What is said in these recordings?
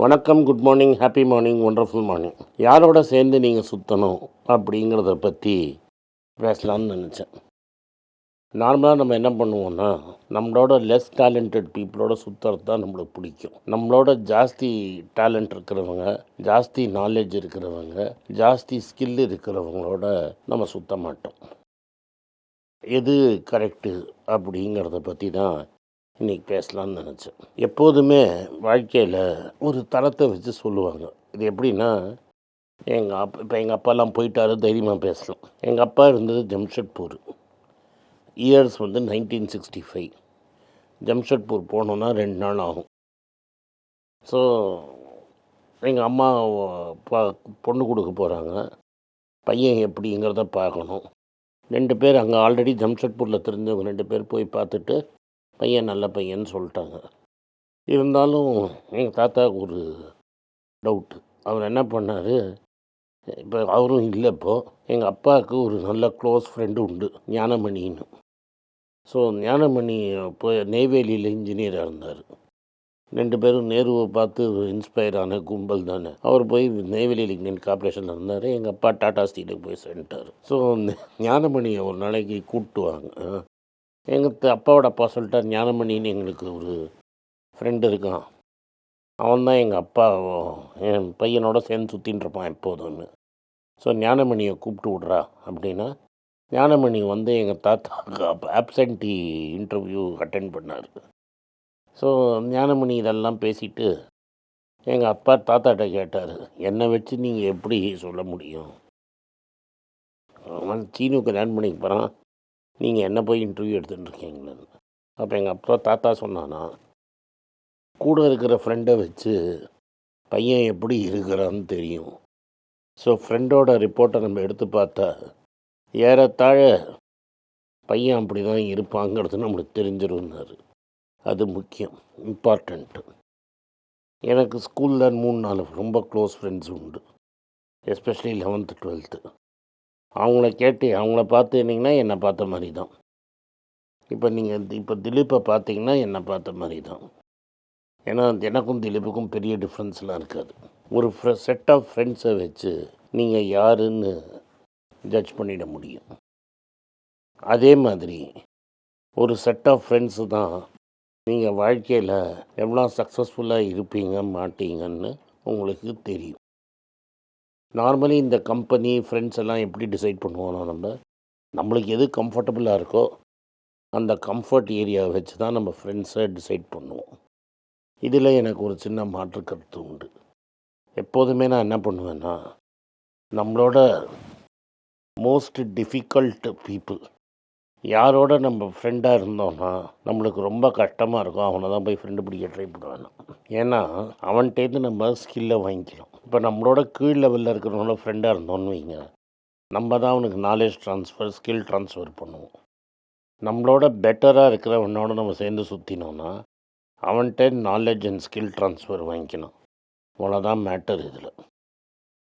வணக்கம் good morning happy morning wonderful morning யாரோட சேர்ந்து நீங்கள் சுற்றணும் அப்படிங்கிறத பற்றி பேசலாம்னு நினச்சேன். நார்மலாக நம்ம என்ன பண்ணுவோம்னா நம்மளோட லெஸ் டேலண்டட் பீப்புளோட சுற்றுறது தான் நம்மளுக்கு பிடிக்கும். நம்மளோட ஜாஸ்தி டேலண்ட் இருக்கிறவங்க ஜாஸ்தி நாலேஜ் இருக்கிறவங்க ஜாஸ்தி ஸ்கில் இருக்கிறவங்களோட நம்ம சுற்ற மாட்டோம். எது கரெக்டு அப்படிங்கிறத பற்றி தான் இன்றைக்கி பேசலாம்னு நினச்சேன். எப்போதுமே வாழ்க்கையில் ஒரு தரத்தை வச்சு சொல்லுவாங்க. இது எப்படின்னா எங்கள் அப்பா இப்போ எங்கள் அப்பாலாம் போயிட்டாரு தைரியமாக பேசலாம். எங்கள் அப்பா இருந்தது ஜம்ஷெட்பூர். இயர்ஸ் வந்து நைன்டீன் சிக்ஸ்டி ஃபைவ் ஜம்ஷெட்பூர் போனோன்னா ரெண்டு நாள் ஆகும். ஸோ எங்கள் அம்மா பா பொண்ணு கொடுக்க போகிறாங்க பையன் எப்படிங்கிறத பார்க்கணும். ரெண்டு பேர் அங்கே ஆல்ரெடி ஜம்ஷெட்பூரில் தெரிஞ்சவங்க ரெண்டு பேர் போய் பார்த்துட்டு பையன் நல்ல பையன்னு சொல்லிட்டாங்க. இருந்தாலும் எங்கள் தாத்தாவுக்கு ஒரு டவுட்டு அவர் என்ன பண்ணார் இப்போ அவரும் இல்லை இப்போது எங்கள் அப்பாவுக்கு ஒரு நல்ல க்ளோஸ் ஃப்ரெண்டு உண்டு ஞானமணின்னு. ஸோ ஞானமணி இப்போ நெய்வேலியில் இன்ஜினியராக இருந்தார். ரெண்டு பேரும் நேருவை பார்த்து இன்ஸ்பயர் ஆன கும்பல் தானே. அவர் போய் நெய்வேலி லிக்னின் கார்பரேஷனில் இருந்தார் எங்கள் அப்பா டாடா ஸ்டீலுக்கு போய் சேர்ந்துட்டார். ஸோ ஞானமணியை ஒரு நாளைக்கு கூப்பிட்டு வாங்க. எங்கள் அப்பாவோட அப்பா சொல்லிட்டார் ஞானமணின்னு எங்களுக்கு ஒரு ஃப்ரெண்டு இருக்கான். அவன் தான் எங்கள் அப்பா என் பையனோட சேர்ந்து சுற்றின்னு இருப்பான் எப்போதும்னு. ஸோ ஞானமணியை கூப்பிட்டு விட்றா. அப்படின்னா ஞானமணி வந்து எங்கள் தாத்தாவுக்கு அப்போ ஆப்சண்ட்டி இன்டர்வியூ அட்டென்ட் பண்ணார். ஸோ ஞானமணி இதெல்லாம் பேசிட்டு எங்கள் அப்பா தாத்தாட்ட கேட்டார் என்னை வச்சு நீங்கள் எப்படி சொல்ல முடியும்? அவன் சீனு கல்யாணம் பண்ணிக்க போகிறான் நீங்கள் என்ன போய் இன்டர்வியூ எடுத்துகிட்டு இருக்கீங்களேன்னு அப்போ எங்கள் அப்பா தாத்தா சொன்னான்னா கூட இருக்கிற ஃப்ரெண்டை வச்சு பையன் எப்படி இருக்கிறான்னு தெரியும். ஸோ ஃப்ரெண்டோட ரிப்போர்ட்டை நம்ம எடுத்து பார்த்தா ஏறத்தாழ பையன் அப்படி தான் இருப்பாங்கிறது நம்மளுக்கு தெரிஞ்சிருந்தார் அது முக்கியம் இம்பார்ட்டண்ட்டு எனக்கு ஸ்கூலில் மூணு நாலு ரொம்ப க்ளோஸ் ஃப்ரெண்ட்ஸ் உண்டு. எஸ்பெஷலி லெவன்த்து டுவெல்த்து அவங்கள கேட்டு அவங்கள பார்த்துனீங்கன்னா என்னை பார்த்த மாதிரி தான் இப்போ நீங்கள் இப்போ திலீப்பை பார்த்தீங்கன்னா என்னை பார்த்த மாதிரி தான் ஏன்னா எனக்கும் திலீப்புக்கும் பெரிய டிஃப்ரென்ஸ்லாம் இருக்காது. ஒரு செட் ஆஃப் ஃப்ரெண்ட்ஸை வச்சு நீங்கள் யாருன்னு ஜட்ஜ் பண்ணிட முடியும். அதே மாதிரி ஒரு செட் ஆஃப் ஃப்ரெண்ட்ஸு தான் நீங்கள் வாழ்க்கையில் எவ்வளோ சக்ஸஸ்ஃபுல்லாக இருப்பீங்க மாட்டீங்கன்னு உங்களுக்கு தெரியும். நார்மலி இந்த கம்பெனி ஃப்ரெண்ட்ஸ் எல்லாம் எப்படி டிசைட் பண்ணுவோம்னா நம்ம நம்மளுக்கு எது கம்ஃபர்டபுளாக இருக்கோ அந்த கம்ஃபர்ட் ஏரியாவை வச்சு தான் நம்ம ஃப்ரெண்ட்ஸை டிசைட் பண்ணுவோம். இதில் எனக்கு ஒரு சின்ன மாற்று கருத்து உண்டு. எப்போதுமே நான் என்ன பண்ணுவேன்னா நம்மளோட மோஸ்ட் டிஃபிகல்ட் பீப்புள் யாரோட நம்ம ஃப்ரெண்டாக இருந்தோம்னா நம்மளுக்கு ரொம்ப கஷ்டமாக இருக்கும். அவனை தான் போய் ஃப்ரெண்டு பிடிக்க ட்ரை பண்ணுவேன் ஏன்னா அவன்கிட்டேருந்து நம்ம ஸ்கில்லை வாங்கிக்கலாம் இப்போ நம்மளோட கீழ் லெவலில் இருக்கிறவங்கள ஃப்ரெண்டாக இருந்தோம்னு வைங்க. நம்ம தான் அவனுக்கு நாலேஜ் ட்ரான்ஸ்ஃபர் ஸ்கில் ட்ரான்ஸ்ஃபர் பண்ணுவோம். நம்மளோட பெட்டராக இருக்கிறவனோட நம்ம சேர்ந்து சுற்றினோன்னா அவன்கிட்ட நாலேஜ் அண்ட் ஸ்கில் ட்ரான்ஸ்ஃபர் வாங்கிக்கணும். அவ்வளோதான் மேட்டர் இதில்.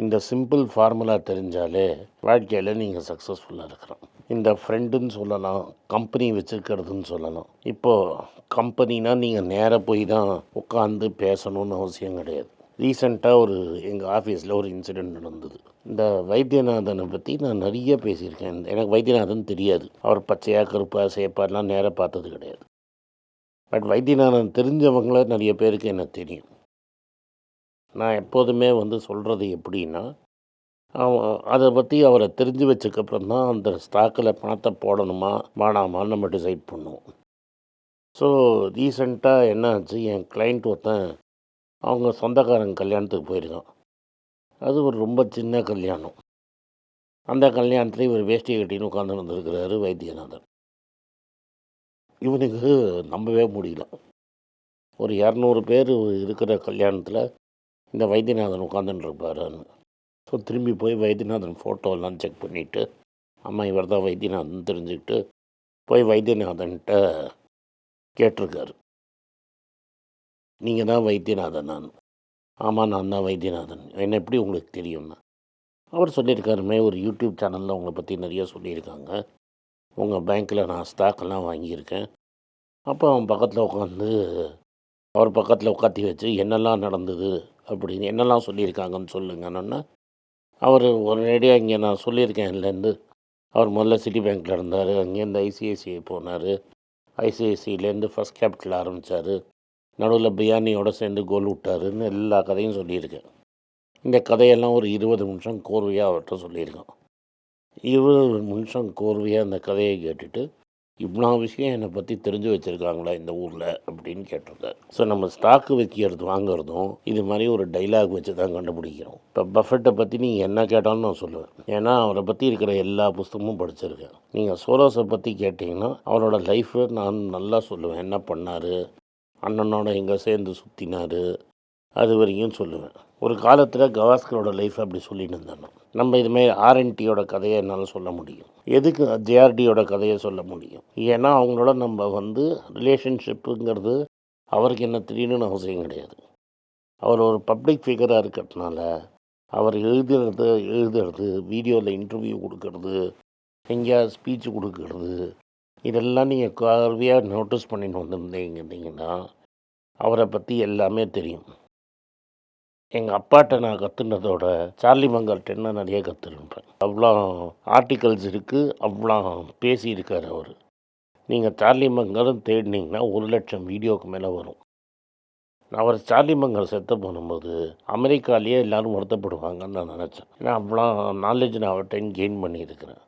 இந்த சிம்பிள் ஃபார்முலா தெரிஞ்சாலே வாழ்க்கையில் நீங்கள் சக்ஸஸ்ஃபுல்லாக இருக்கிறோம் இந்த ஃப்ரெண்டுன்னு சொல்லலாம் கம்பெனி வச்சுருக்கிறதுன்னு சொல்லலாம். இப்போது கம்பெனினா நீங்கள் நேராக போய் தான் உட்காந்து பேசணும்னு அவசியம் கிடையாது. ரீசெண்டாக ஒரு எங்கள் ஆஃபீஸில் ஒரு இன்சிடெண்ட் நடந்தது. இந்த வைத்தியநாதனை பற்றி நான் நிறைய பேசியிருக்கேன். எனக்கு வைத்தியநாதன் தெரியாது. அவர் பச்சையாக கருப்பாக சேப்பார்லாம் நேராக பார்த்தது கிடையாது. பட் வைத்தியநாதன் தெரிஞ்சவங்கள நிறைய பேருக்கு எனக்கு தெரியும். நான் எப்போதுமே வந்து சொல்கிறது எப்படின்னா அதை பற்றி அவரை தெரிஞ்சு வச்சக்கப்புறம் தான் அந்த ஸ்டாக்கில் பணத்தை போடணுமா வேணாமான்னு நம்ம டிசைட் பண்ணுவோம். ஸோ ரீசெண்டாக என்ன ஆச்சு என் கிளைண்ட் ஒருத்தன் அவங்க சொந்தக்காரங்க கல்யாணத்துக்கு போயிருக்கான். அது ஒரு ரொம்ப சின்ன கல்யாணம். அந்த கல்யாணத்தில் இவர் வேஷ்டி கட்டின்னு உட்காந்து வந்திருக்கிறாரு வைத்தியநாதன். இவனுக்கு நம்பவே முடியல. ஒரு இரநூறு பேர் இருக்கிற கல்யாணத்தில் இந்த வைத்தியநாதன் உட்காந்துட்டுருப்பாருன்னு ஸோ திரும்பி போய் வைத்தியநாதன் ஃபோட்டோலாம் செக் பண்ணிவிட்டு அம்மா இவர் தான் வைத்தியநாதன் தெரிஞ்சுக்கிட்டு போய் வைத்தியநாதன்கிட்ட கேட்டிருக்காரு. நீங்கள் தான் வைத்தியநாதன் நான். ஆமாம் நான் தான் வைத்தியநாதன். என்ன எப்படி உங்களுக்கு தெரியும்னா? அவர் சொல்லியிருக்காருமே ஒரு யூடியூப் சேனலில் உங்களை பற்றி நிறைய சொல்லியிருக்காங்க. உங்கள் பேங்க்கில் நான் ஸ்டாக்கெல்லாம் வாங்கியிருக்கேன். அப்போ அவன் பக்கத்தில் உட்காந்து அவர் பக்கத்தில் உட்காத்தி வச்சு என்னெல்லாம் நடந்தது? அப்படின்னு என்னெல்லாம் சொல்லியிருக்காங்கன்னு சொல்லுங்கன்னு அவர் ஒரேடியாக இங்கே நான் சொல்லியிருக்கேன் இல்லைருந்து அவர் முதல்ல சிட்டி பேங்க்கில் இருந்தார் அங்கேருந்து ஐசிஐசிஐ போனார். ஐசிஐசியிலேருந்து ஃபஸ்ட் கேபிட்டல் ஆரம்பித்தார் நடுவில் பிரியாணியோடு சேர்ந்து கோல் விட்டாருன்னு எல்லா கதையும் சொல்லியிருக்கேன். இந்த கதையெல்லாம் ஒரு இருபது நிமிஷம் கோர்வையாக அவர்கிட்ட சொல்லியிருக்கோம். இருபது நிமிஷம் கோர்வையாக அந்த கதையை கேட்டுட்டு இவ்வளோ விஷயம் என்னை பற்றி தெரிஞ்சு வச்சுருக்காங்களா இந்த ஊரில் அப்படின்னு கேட்டிருக்காரு ஸோ நம்ம ஸ்டாக்கு வைக்கிறது வாங்குறதும் இது மாதிரி ஒரு டைலாக் வச்சு தான் கண்டுபிடிக்கிறோம். இப்போ பஃபெட்டை பற்றி நீங்கள் என்ன கேட்டாலும் நான் சொல்லுவேன். ஏன்னா அவரை பற்றி இருக்கிற எல்லா புஸ்தகமும் படிச்சிருக்கேன். நீங்கள் சோரோஸை பற்றி கேட்டிங்கன்னா அவரோட லைஃப்பை நான் நல்லா சொல்லுவேன். என்ன பண்ணார்? அண்ணனோட எங்கே சேர்ந்து சுற்றினார் அது வரைக்கும் சொல்லுவேன். ஒரு காலத்தில் கவாஸ்கரோட லைஃப் அப்படி சொல்லிட்டு இருந்தேன்? நம்ம இதுமாரி ஆர்என்டியோட கதையை என்னால் சொல்ல முடியும். எதுக்கு ஜேஆர்டியோட கதையை சொல்ல முடியும்? ஏன்னா அவங்களோட நம்ம வந்து ரிலேஷன்ஷிப்புங்கிறது அவருக்கு என்ன தெரியணும்னு அவசியம் கிடையாது. அவர் ஒரு பப்ளிக் ஃபிகராக இருக்கிறதுனால அவர் எழுதுறது எழுதுறது வீடியோவில் இன்டர்வியூ கொடுக்கறது எங்கேயாவது ஸ்பீச் கொடுக்கறது இதெல்லாம் நீங்கள் கார்வையாக நோட்டீஸ் பண்ணிட்டு வந்திருந்தீங்கன்னா அவரை பற்றி எல்லாமே தெரியும். எங்கள் அப்பாட்ட நான் கற்றுனதோட சார்லி மங்கர்கிட்ட நிறைய கற்றுருப்பேன் அவ்வளோ ஆர்டிகல்ஸ் இருக்குது அவ்வளோ பேசியிருக்கார் அவர். நீங்கள் சார்லி மங்கரும் தேடினீங்கன்னா ஒரு லட்சம் வீடியோக்கு மேலே வரும். அவர் சார்லி மங்கல் செத்த போகும்போது அமெரிக்காலேயே எல்லோரும் வருத்தப்படுவாங்கன்னு நான் நினச்சேன். ஏன்னா அவ்வளோ நாலேஜ் நான் அவர்கிட்ட கெயின் பண்ணியிருக்கிறேன்.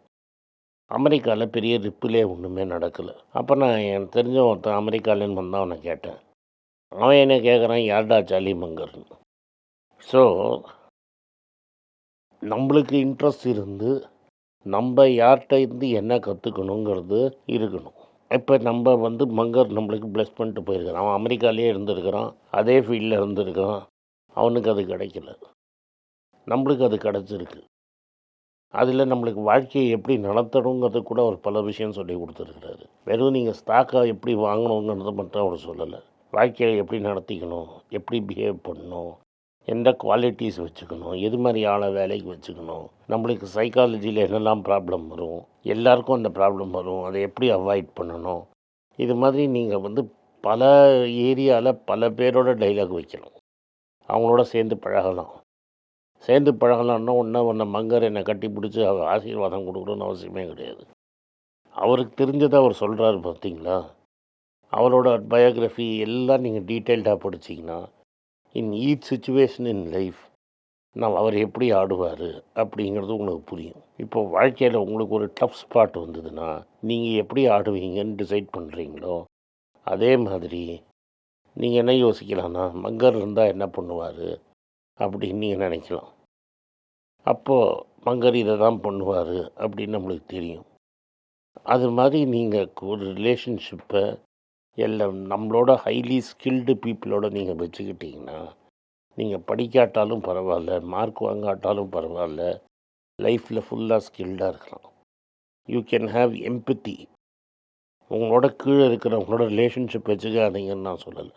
அமெரிக்காவில் பெரிய ரிப்பிலே ஒன்றுமே நடக்கலை. அப்போ நான் என் தெரிஞ்ச ஒருத்தன் அமெரிக்காலேருந்து வந்தால் அவனை கேட்டேன். அவன் என்ன கேட்குறான் யார்டா சார்லி மங்கர்னு ஸோ நம்மளுக்கு இன்ட்ரெஸ்ட் இருந்து நம்ம யார்கிட்ட இருந்து என்ன கற்றுக்கணுங்கிறது இருக்கணும். இப்போ நம்ம வந்து மங்கர் நம்மளுக்கு ப்ளஸ் பண்ணிட்டு போயிருக்கிறான் அவன் அமெரிக்காலேயே இருந்திருக்கிறான். அதே ஃபீல்டில் இருந்திருக்கான் அவனுக்கு அது கிடைக்கல. நம்மளுக்கு அது கிடச்சிருக்கு. அதில் நம்மளுக்கு வாழ்க்கையை எப்படி நடத்தணுங்கிறது கூட அவர் பல விஷயம் சொல்லி கொடுத்துருக்கிறாரு. வெறும் நீங்கள் ஸ்டாக்கை எப்படி வாங்கணுங்கிறத மட்டும் அவர் சொல்லலை. வாழ்க்கையை எப்படி நடத்திக்கணும்? எப்படி பிஹேவ் பண்ணணும்? எந்த குவாலிட்டிஸ் வச்சுக்கணும் எது மாதிரி வேலைக்கு வச்சுக்கணும் நம்மளுக்கு சைக்காலஜியில் என்னெல்லாம் ப்ராப்ளம் வரும் எல்லாருக்கும் அந்த ப்ராப்ளம் வரும் அதை எப்படி அவாய்ட் பண்ணணும்? இது மாதிரி நீங்கள் வந்து பல ஏரியாவில் பல பேரோட டைலாக் வைக்கணும். அவங்களோட சேர்ந்து பழகலாம். சேர்ந்து பழகலான்னா ஒன்றா ஒன்றை மங்கர் என்னை கட்டி பிடிச்சி அவர் ஆசீர்வாதம் கொடுக்கணும்னு அவசியமே கிடையாது. அவருக்கு தெரிஞ்சதை அவர் சொல்கிறாரு பார்த்தீங்களா? அவரோட பயோக்ராஃபி எல்லாம் நீங்கள் டீட்டெயில்டாக படிச்சிங்கன்னா in each situation in life நான் அவர் எப்படி ஆடுவார் அப்படிங்கிறது உங்களுக்கு புரியும். இப்போ வாழ்க்கையில் உங்களுக்கு ஒரு டஃப் ஸ்பாட் வந்ததுன்னா நீங்கள் எப்படி ஆடுவீங்கன்னு டிசைட் பண்ணுறீங்களோ அதே மாதிரி நீங்கள் என்ன யோசிக்கலாம்னா மங்கர் இருந்தால் என்ன பண்ணுவார் அப்படின்னு நீங்கள் நினைக்கலாம். அப்போது மங்கர் இதை தான் பண்ணுவார் அப்படின்னு நம்மளுக்கு தெரியும். அது மாதிரி நீங்கள் ஒரு ரிலேஷன்ஷிப்பை எல்லாம் நம்மளோட ஹைலி ஸ்கில்டு பீப்புளோட நீங்கள் வச்சுக்கிட்டிங்கன்னா நீங்கள் படிக்காட்டாலும் பரவாயில்ல மார்க் வாங்காட்டாலும் பரவாயில்ல லைஃப்பில் ஃபுல்லாக ஸ்கில்டாக இருக்கலாம். யூ கேன் ஹாவ் எம்பத்தி உங்களோட கீழே இருக்கிறவங்களோட ரிலேஷன்ஷிப் வச்சுக்காதீங்கன்னு நான் சொல்லலை.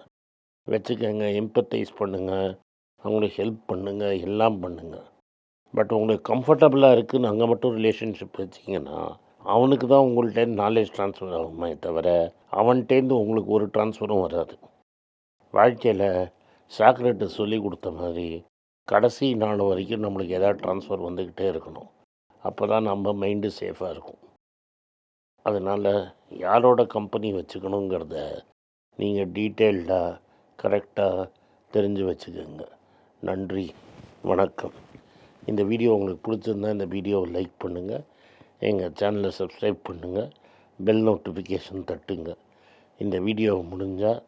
வச்சுக்கோங்க எம்பத்தைஸ் பண்ணுங்கள் அவங்களுக்கு ஹெல்ப் பண்ணுங்கள் எல்லாம் பண்ணுங்கள் பட் உங்களுக்கு கம்ஃபர்டபுளாக இருக்குதுன்னு அங்கே மட்டும் ரிலேஷன்ஷிப் வச்சிங்கன்னா அவனுக்கு தான் உங்கள்கிட்ட நாலேஜ் ட்ரான்ஸ்ஃபர் ஆகுமே தவிர அவன்கிட்டேருந்து உங்களுக்கு ஒரு ட்ரான்ஸ்ஃபரும் வராது. வாழ்க்கையில் சாக்ரேட்டு சொல்லி கொடுத்த மாதிரி கடைசி நாள் வரைக்கும் நம்மளுக்கு எதாவது ட்ரான்ஸ்ஃபர் வந்துக்கிட்டே இருக்கணும். அப்போ தான் நம்ம மைண்டு சேஃபாக இருக்கும். அதனால் யாரோட கம்பெனி வச்சுக்கணுங்கிறத நீங்கள் டீட்டெயில்டாக கரெக்டாக தெரிஞ்சு வச்சுக்கோங்க. நன்றி வணக்கம். இந்த வீடியோ உங்களுக்கு பிடிச்சிருந்தா இந்த வீடியோவை லைக் பண்ணுங்கள் எங்கள் சேனலை சப்ஸ்கிரைப் பண்ணுங்கள் பெல் நோட்டிஃபிகேஷன் தட்டுங்க. இந்த வீடியோ முடிஞ்சால்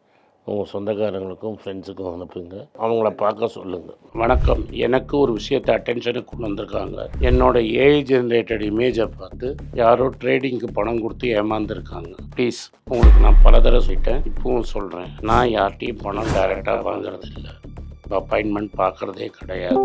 உங்கள் சொந்தக்காரங்களுக்கும் ஃப்ரெண்ட்ஸுக்கும் அனுப்புங்க. அவங்கள பார்க்க சொல்லுங்கள் வணக்கம். எனக்கு ஒரு விஷயத்தை அட்டென்ஷனுக்கு கொண்டு வந்திருக்காங்க. என்னோட ஏஐ ஜென்ரேட்டட் இமேஜை பார்த்து யாரோ ட்ரேடிங்க்கு பணம் கொடுத்து ஏமாந்துருக்காங்க. ப்ளீஸ் உங்களுக்கு நான் பல தடவை சொல்லிட்டேன். இப்பவும் சொல்கிறேன் நான் யார்கிட்டையும் பணம் டைரெக்டாக வாங்குறது இல்லை அப்பாயின்மெண்ட் பார்க்குறதே கிடையாது.